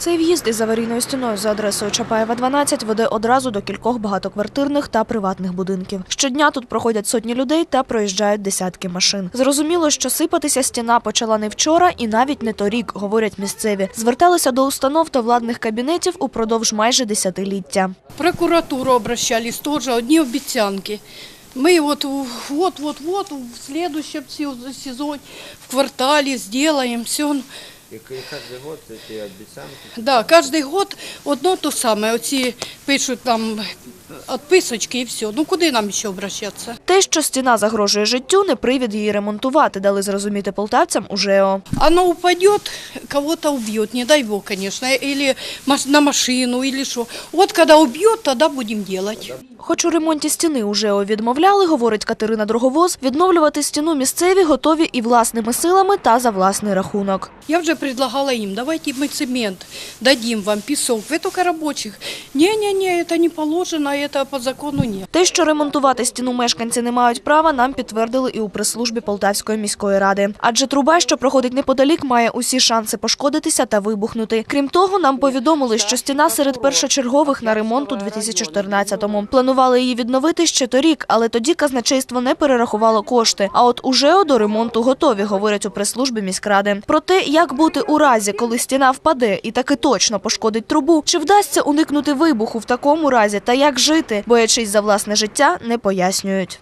Цей в'їзд із аварійною стіною за адресою Чапаєва 12 веде одразу до кількох багатоквартирних та приватних будинків. Щодня тут проходять сотні людей та проїжджають десятки машин. Зрозуміло, що сипатися стіна почала не вчора і навіть не торік, говорять місцеві. Зверталися до установ та владних кабінетів упродовж майже десятиліття. Прокуратуру обращались, тоже одни обіцянки. Мы вот вот-вот-вот в следующем се- сезоне в квартале сделаем все. И к- и каждый год эти обещанки. Да, каждый год одно то саме. Оці пишуть там отписочки і все. Ну куди нам ще обращатися? Те, що стіна загрожує життю, не привід її ремонтувати, дали зрозуміти полтавцям у ЖЕО. Оно упадет, кого-то убьет, не дай бог, конечно, или маш- на машину, или что. Вот когда убьет, тогда будем делать. Хоч у ремонті стіни у ЖЕО відмовляли, говорить Катерина Дроговоз, відновлювати стіну місцеві готові і власними силами та за власний рахунок. Я вже предлагала им, давайте мы цемент дадим вам, песок. Вы только рабочих. Не-не-не, это не положено, это по закону нет. Те, що ремонтувати стіну мешканці не мають права, нам підтвердили і у прес-службі Полтавської міської ради. Адже труба, що проходить неподалік, має усі шанси пошкодитися та вибухнути. Крім того, нам повідомили, що стіна серед першочергових на ремонт у 2014-му. Планували її відновити ще торік, але тоді казначейство не перерахувало кошти. А от уже до ремонту готові, говорять у прес-службі міськради. Про те, як бути у разі, коли стіна впаде і таки точно пошкодить трубу, чи вдасться уникнути вибуху в такому разі та як жити, боячись за власне життя, не пояснюють.